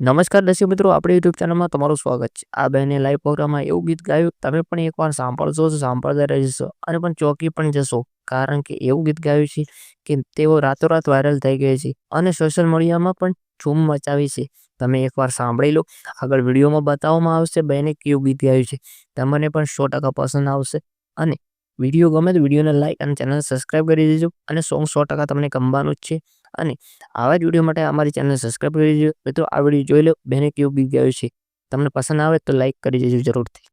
નમસ્કાર દર્શક મિત્રો, આપણી યુટ્યુબ ચેનલમાં તમારું સ્વાગત છે. આ બહેને લાઈવ પ્રોગ્રામમાં એવું ગીત ગાયું, તમે પણ એકવાર સાંભળશો તો સાંભળતા રહેશો અને પણ ચોંકી પણ જશો. કારણ કે એવું ગીત ગાયું છે કે તેઓ રાતોરાત વાયરલ થઈ ગયા છે અને સોશિયલ મીડિયામાં પણ ધૂમ મચાવી છે. તમે એકવાર સાંભળી લો. આગળ વિડીયોમાં બતાવવામાં આવશે બહેને કેવું ગીત ગાયું છે. તમને પણ સો ટકા પસંદ આવશે. અને વીડિયો ગમે તો વિડીયોને લાઈક અને ચેનલ સબસ્ક્રાઈબ કરી દેજો અને સોંગ સો ટકા તમને ગમવાનું જ છે. અને આવા જ વીડિયો માટે અમારી ચેનલ સબસ્ક્રાઈબ કરી દેજો. મિત્રો, આ વીડિયો જોઈ લો. બહેને કેવું બી ગયું છે. તમને પસંદ આવે તો લાઈક કરી દેજો જરૂરથી.